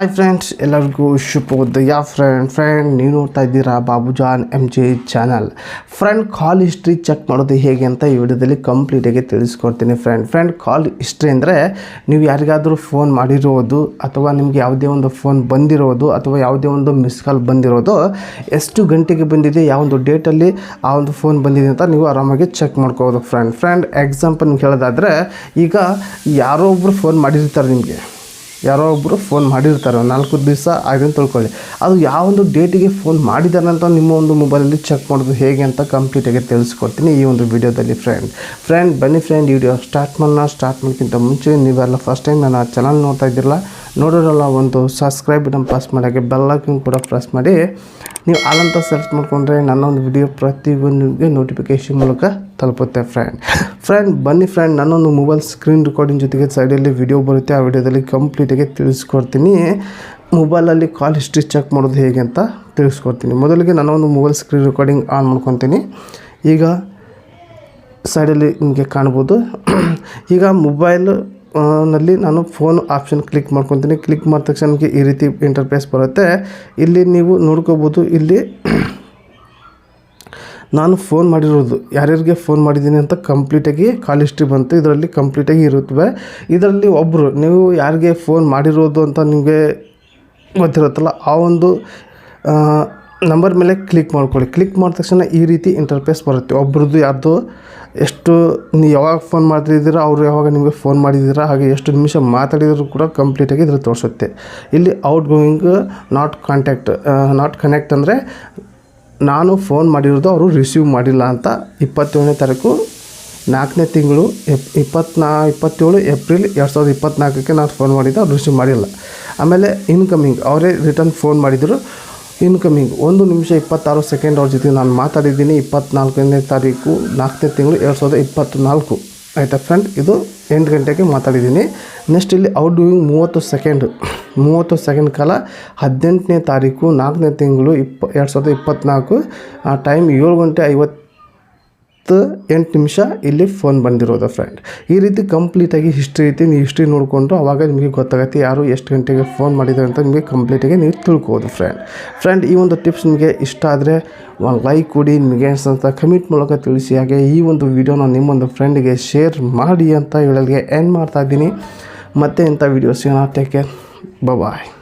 Hi friends ಎಲ್ಲರಿಗೂ ಶುಭೋದಯ friend friend ನೀವು ನೋಡ್ತಾ ಇದ್ದೀರಾ Babujan M J channel friend call history check ಮಾಡೋದು ಹೇಗೆ ಅಂತ ಈ ವಿಡಿಯೋದಲ್ಲಿ ಕಂಪ್ಲೀಟಾಗಿ ತಿಳಿಸ್ಕೊಡ್ತೀನಿ ಫ್ರೆಂಡ್ ಫ್ರೆಂಡ್ ಕಾಲ್ ಹಿಸ್ಟ್ರಿ ಅಂದರೆ ನೀವು ಯಾರಿಗಾದರೂ ಫೋನ್ ಮಾಡಿರೋದು ಅಥವಾ ನಿಮಗೆ ಯಾವುದೇ ಒಂದು ಫೋನ್ ಬಂದಿರೋದು ಅಥವಾ ಯಾವುದೇ ಒಂದು ಮಿಸ್ ಕಾಲ್ ಬಂದಿರೋದು, ಎಷ್ಟು ಗಂಟೆಗೆ ಬಂದಿದೆ, ಯಾವ ಒಂದು ಡೇಟಲ್ಲಿ ಆ ಒಂದು ಫೋನ್ ಬಂದಿದೆ ಅಂತ ನೀವು ಆರಾಮಾಗಿ ಚೆಕ್ ಮಾಡ್ಕೋಬೋದು ಫ್ರೆಂಡ್ ಫ್ರೆಂಡ್ ಎಕ್ಸಾಂಪಲ್ ನಿಮ್ಗೆ ಹೇಳೋದಾದರೆ, ಈಗ ಯಾರೋ ಒಬ್ಬರು ಫೋನ್ ಮಾಡಿರ್ತಾರೆ ನಿಮಗೆ. ಯಾರೋ ಒಬ್ಬರು ಫೋನ್ ಮಾಡಿರ್ತಾರೆ ನಾಲ್ಕು ದಿವಸ ಆಗಿದೆ ಅಂತ ತಿಳ್ಕೊಳ್ಳಿ. ಅದು ಯಾವ ಒಂದು ಡೇಟಿಗೆ ಫೋನ್ ಮಾಡಿದ್ದಾರೆ ಅಂತ ನಿಮ್ಮ ಒಂದು ಮೊಬೈಲಲ್ಲಿ ಚೆಕ್ ಮಾಡೋದು ಹೇಗೆ ಅಂತ ಕಂಪ್ಲೀಟಾಗಿ ತಿಳಿಸ್ಕೊಡ್ತೀನಿ ಈ ಒಂದು ವಿಡಿಯೋದಲ್ಲಿ ಫ್ರೆಂಡ್ ಫ್ರೆಂಡ್ ಬನ್ನಿ ಫ್ರೆಂಡ್ ವಿಡಿಯೋ ಸ್ಟಾರ್ಟ್ ಮಾಡೋಣ. ಸ್ಟಾರ್ಟ್ ಮಾಡೋಕ್ಕಿಂತ ಮುಂಚೆ ನೀವೆಲ್ಲ ಫಸ್ಟ್ ಟೈಮ್ ನನ್ನ ಚಾನಲ್ ನೋಡ್ತಾ ಇದ್ದಿರಲ್ಲ, ನೋಡೋರಲ್ಲ ಒಂದು ಸಬ್ಸ್ಕ್ರೈಬ್ ಬಟನ್ ಪ್ರೆಸ್ ಮಾಡೋಕ್ಕೆ ಬೆಲ್ಲೈಕನ್ ಕೂಡ ಪ್ರೆಸ್ ಮಾಡಿ. ನೀವು ಆಲಂತ ಸರ್ಚ್ ಮಾಡಿಕೊಂಡ್ರೆ ನನ್ನ ಒಂದು ವಿಡಿಯೋ ಪ್ರತಿಯೊಂದಿಗೆ ನೋಟಿಫಿಕೇಶನ್ ಮೂಲಕ ತಲುಪುತ್ತೆ ಫ್ರೆಂಡ್ ಫ್ರೆಂಡ್, ಬನ್ನಿ ಫ್ರೆಂಡ್, ನಾನೊಂದು ಮೊಬೈಲ್ ಸ್ಕ್ರೀನ್ ರೆಕಾರ್ಡಿಂಗ್ ಜೊತೆಗೆ ಸೈಡಲ್ಲಿ ವಿಡಿಯೋ ಬರುತ್ತೆ, ಆ ವಿಡಿಯೋದಲ್ಲಿ ಕಂಪ್ಲೀಟಾಗಿ ತಿಳಿಸ್ಕೊಡ್ತೀನಿ. ಮೊಬೈಲಲ್ಲಿ ಕಾಲ್ ಹಿಸ್ಟ್ರಿ ಚೆಕ್ ಮಾಡೋದು ಹೇಗೆ ಅಂತ ತಿಳಿಸ್ಕೊಡ್ತೀನಿ. ಮೊದಲಿಗೆ ನಾನೊಂದು ಮೊಬೈಲ್ ಸ್ಕ್ರೀನ್ ರೆಕಾರ್ಡಿಂಗ್ ಆನ್ ಮಾಡ್ಕೊತೀನಿ. ಈಗ ಸೈಡಲ್ಲಿ ನಿಮಗೆ ಕಾಣ್ಬೋದು. ಈಗ ಮೊಬೈಲ್ನಲ್ಲಿ ನಾನು ಫೋನ್ ಆಪ್ಷನ್ ಕ್ಲಿಕ್ ಮಾಡ್ಕೊತೀನಿ. ಕ್ಲಿಕ್ ಮಾಡಿದ ತಕ್ಷಣ ನಮಗೆ ಈ ರೀತಿ ಇಂಟರ್ಫೇಸ್ ಬರುತ್ತೆ. ಇಲ್ಲಿ ನೀವು ನೋಡ್ಕೋಬೋದು. ಇಲ್ಲಿ ನಾನು ಫೋನ್ ಮಾಡಿರೋದು, ಯಾರ್ಯಾರಿಗೆ ಫೋನ್ ಮಾಡಿದ್ದೀನಿ ಅಂತ ಕಂಪ್ಲೀಟಾಗಿ ಕಾಲ್ ಹಿಸ್ಟ್ರಿ ಬಂತು. ಇದರಲ್ಲಿ ಕಂಪ್ಲೀಟಾಗಿ ಇರುತ್ತವೆ ಇದರಲ್ಲಿ ಒಬ್ಬರು ನೀವು ಯಾರಿಗೆ ಫೋನ್ ಮಾಡಿರೋದು ಅಂತ ನಿಮಗೆ ಗೊತ್ತಿರುತ್ತಲ್ಲ, ಆ ಒಂದು ನಂಬರ್ ಮೇಲೆ ಕ್ಲಿಕ್ ಮಾಡ್ಕೊಳ್ಳಿ. ಕ್ಲಿಕ್ ಮಾಡಿದ ತಕ್ಷಣ ಈ ರೀತಿ ಇಂಟರ್ಫೇಸ್ ಬರುತ್ತೆ. ಒಬ್ರದ್ದು ಯಾರ್ದು, ಎಷ್ಟು ನೀವು ಯಾವಾಗ ಫೋನ್ ಮಾಡ್ತಿದ್ದೀರಾ, ಅವರು ಯಾವಾಗ ನಿಮಗೆ ಫೋನ್ ಮಾಡಿದ್ದೀರಾ, ಹಾಗೆ ಎಷ್ಟು ನಿಮಿಷ ಮಾತಾಡಿದರೂ ಕೂಡ ಕಂಪ್ಲೀಟಾಗಿ ಇದ್ರಲ್ಲಿ ತೋರಿಸುತ್ತೆ. ಇಲ್ಲಿ outgoing not contact not connect ಅಂದರೆ ನಾನು ಫೋನ್ ಮಾಡಿರೋದು ಅವರು ರಿಸೀವ್ ಮಾಡಿಲ್ಲ ಅಂತ ಇಪ್ಪತ್ತೇಳನೇ ತಾರೀಕು, ನಾಲ್ಕನೇ ತಿಂಗಳು ಎಪ್ ಇಪ್ಪತ್ನಾ, ಇಪ್ಪತ್ತೇಳು ಏಪ್ರಿಲ್ ಎರಡು ಸಾವಿರದ ಇಪ್ಪತ್ತ್ನಾಲ್ಕಕ್ಕೆ ನಾನು ಫೋನ್ ಮಾಡಿದ್ದೆ, ಅವ್ರು ರಿಸೀವ್ ಮಾಡಿಲ್ಲ. ಆಮೇಲೆ ಇನ್ಕಮಿಂಗ್ ಅವರೇ ರಿಟರ್ನ್ ಫೋನ್ ಮಾಡಿದರು. ಇನ್ಕಮಿಂಗ್ ಒಂದು ನಿಮಿಷ ಇಪ್ಪತ್ತಾರು ಸೆಕೆಂಡ್ ಅವ್ರ ಜೊತೆ ನಾನು ಮಾತಾಡಿದ್ದೀನಿ, ಇಪ್ಪತ್ನಾಲ್ಕನೇ ತಾರೀಕು, ನಾಲ್ಕನೇ ತಿಂಗಳು ಎರಡು ಸಾವಿರದ ಇಪ್ಪತ್ತ್ನಾಲ್ಕು ಆಯಿತಾ ಫ್ರೆಂಡ್ ಇದು ಎಂಟು ಗಂಟೆಗೆ ಮಾತಾಡಿದ್ದೀನಿ. ನೆಕ್ಸ್ಟ್ ಇಲ್ಲಿ ಔಟ್ ಡೂಯಿಂಗ್ ಮೂವತ್ತು ಸೆಕೆಂಡ್ ಮೂವತ್ತು ಸೆಕೆಂಡ್ ಕಾಲ ಹದಿನೆಂಟನೇ ತಾರೀಕು, ನಾಲ್ಕನೇ ತಿಂಗಳು ಇಪ್ಪ, ಎರಡು ಸಾವಿರದ ಇಪ್ಪತ್ತ್ನಾಲ್ಕು ಆ ಟೈಮ್ ಏಳು ಗಂಟೆ ಐವತ್ತು ಎಂಟು ನಿಮಿಷ ಇಲ್ಲಿ ಫೋನ್ ಬಂದಿರೋದು ಫ್ರೆಂಡ್ ಈ ರೀತಿ ಕಂಪ್ಲೀಟಾಗಿ ಹಿಸ್ಟ್ರಿ ಐತಿ, ನೀವು ಹಿಸ್ಟ್ರಿ ನೋಡಿಕೊಂಡು ಅವಾಗ ನಿಮಗೆ ಗೊತ್ತಾಗುತ್ತೆ ಯಾರು ಎಷ್ಟು ಗಂಟೆಗೆ ಫೋನ್ ಮಾಡಿದ್ದಾರೆ ಅಂತ ನಿಮಗೆ ಕಂಪ್ಲೀಟಾಗಿ ನೀವು ತಿಳ್ಕೋಬೋದು ಫ್ರೆಂಡ್ ಫ್ರೆಂಡ್ ಈ ಒಂದು ಟಿಪ್ಸ್ ನಿಮಗೆ ಇಷ್ಟ ಆದರೆ ಲೈಕ್ ಕೊಡಿ, ನಿಮಗೆ ಅಂತ ಕಮೆಂಟ್ ಮೂಲಕ ತಿಳಿಸಿ. ಹಾಗೆ ಈ ಒಂದು ವಿಡಿಯೋನ ನಿಮ್ಮೊಂದು ಫ್ರೆಂಡಿಗೆ ಶೇರ್ ಮಾಡಿ ಅಂತ ಹೇಳಲ್ಗೆ ಏನು ಮಾಡ್ತಾ ಇದ್ದೀನಿ. ಮತ್ತೆ ಇಂಥ ವೀಡಿಯೋಸ್ ಟೇಕ್ ಕೇರ್ ಬಾಯ್